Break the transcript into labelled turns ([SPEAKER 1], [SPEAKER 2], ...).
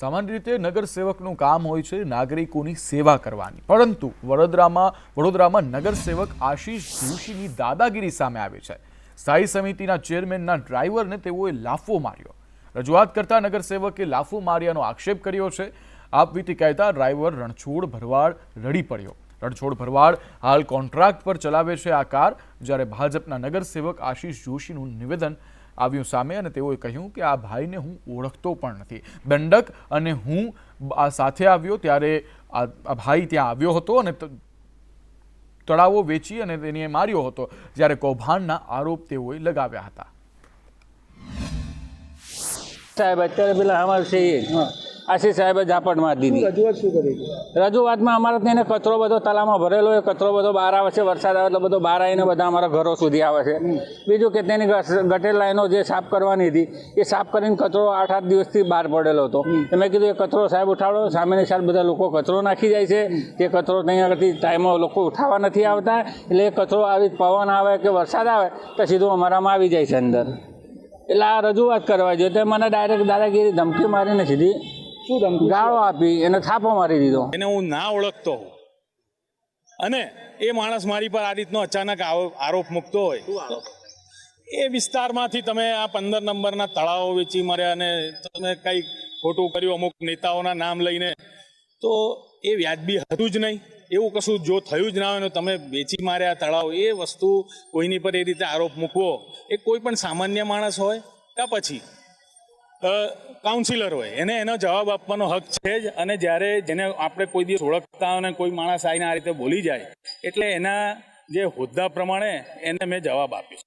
[SPEAKER 1] સામાન્ય રીતે નગરસેવકનું કામ હોય છે નાગરિકોની સેવા કરવાની. પરંતુ વડોદરામાં વડોદરામાં નગરસેવક આશીષ જોશીની દાદાગીરી સામે આવી છે. સ્થાયી સમિતિના ચેરમેનના ડ્રાઈવરને તેઓએ લાફો માર્યો. રજૂઆત કરતા નગરસેવકે લાફો માર્યાનો આક્ષેપ કર્યો છે. આપવીતી કહેતા ડ્રાઈવર રણછોડ ભરવાડ રડી પડ્યો. રણછોડ ભરવાડ હાલ કોન્ટ્રાક્ટ પર ચલાવે છે આ કાર, જ્યારે ભાજપના નગરસેવક આશીષ જોશીનું નિવેદન આવ્યું સામે અને તેઓએ કહ્યું કે આ ભાઈને હું ઓળખતો પણ નથી. દંડક અને હું આ સાથે આવ્યો ત્યારે આ આ ભાઈ ત્યાં આવ્યો હતો અને તળાવો વેચી અને તેને માર્યો હતો જ્યારે કૌભાંડના આરોપ તેઓએ લગાવ્યા હતા.
[SPEAKER 2] સાહેબ અત્યારે પેલા અમારે છે આશીષ સાહેબે ઝાપટ મારી દીધી.
[SPEAKER 3] રજૂઆત શું કરી
[SPEAKER 2] રજૂઆતમાં અમારે ત્યાં કચરો બધો તલામાં ભરેલો હોય કચરો બધો બહાર આવે છે વરસાદ આવે એટલે બધો બહાર આવીને બધા અમારા ઘરો સુધી આવે છે. બીજું કે તેની ગટેલ ગટર લાઈનો જે સાફ કરવાની હતી એ સાફ કરીને કચરો આઠ આઠ દિવસથી બહાર પડેલો હતો. મેં કીધું એ કચરો સાહેબ ઉઠાડો સામેની સાઈડ બધા લોકો કચરો નાખી જાય છે. તે કચરો ત્યાં આગળથી ટાઈમમાં લોકો ઉઠાવવા નથી આવતા એટલે એ કચરો આવી પવન આવે કે વરસાદ આવે તો સીધું અમારામાં આવી જાય છે અંદર. એટલે આ રજૂઆત કરવા જોઈએ તો મને ડાયરેક્ટ દાદાગીરી ધમકી મારીને સીધી
[SPEAKER 3] શું ધમકી
[SPEAKER 2] ગાળો આપી એને થાપો મારી દીધો.
[SPEAKER 4] એને હું ના ઓળખતો હોઉં. અને એ માણસ મારી પર આ રીતનો અચાનક આરોપ મૂકતો હોય. એ વિસ્તારમાંથી તમે આ પંદર નંબરના તળાવો વેચી માર્યા અને તમે કંઈ ખોટું કર્યું અમુક નેતાઓના નામ લઈને તો એ વ્યાજબી હતું જ નહીં. એવું કશું જો થયું જ ના હોય ને તમે વેચી માર્યા તળાવ એ વસ્તુ કોઈની પર એ રીતે આરોપ મૂકવો એ કોઈ પણ સામાન્ય માણસ હોય કે પછી? કાઉન્સિલર હોય. એને એનો જવાબ આપવાનો હક છે જ. અને જ્યારે જેને આપણે કોઈ દિવસ ઓળખતા અને કોઈ માણસ આવીને આ રીતે બોલી જાય, એટલે એના જે હોદ્દા પ્રમાણે એને મેં જવાબ આપ્યો